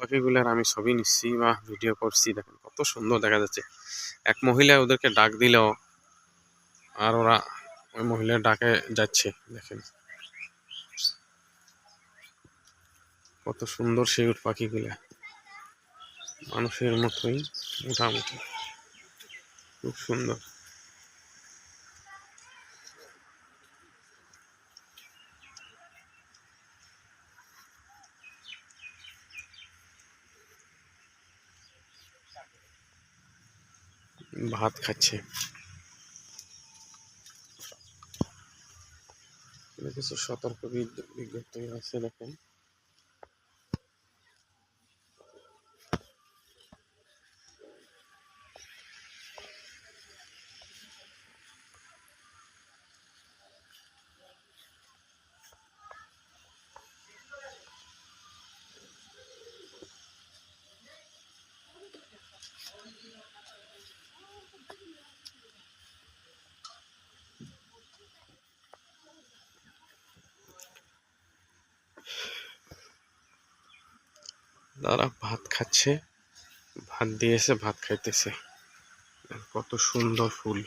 পাখিগুলোর আমি ছবি নিচ্ছি বা ভিডিও করছি, দেখেন কত সুন্দর দেখা যাচ্ছে। এক মহিলা ওদেরকে ডাক দিল আর ওরা ওই মহিলার ডাকে যাচ্ছে, দেখেন। কত সুন্দর সেই উট পাখিগুলা। মানুষের মতোই মোটামুটি। খুব সুন্দর। ভাত খাচ্ছে। কিছু সতর্ক বিজ্ঞ- বিজ্ঞপ্তি আছে দেখেন। তারা ভাত খাচ্ছে ভাত দিয়েছে ভাত খাইতেছে। কত সুন্দর ফুল।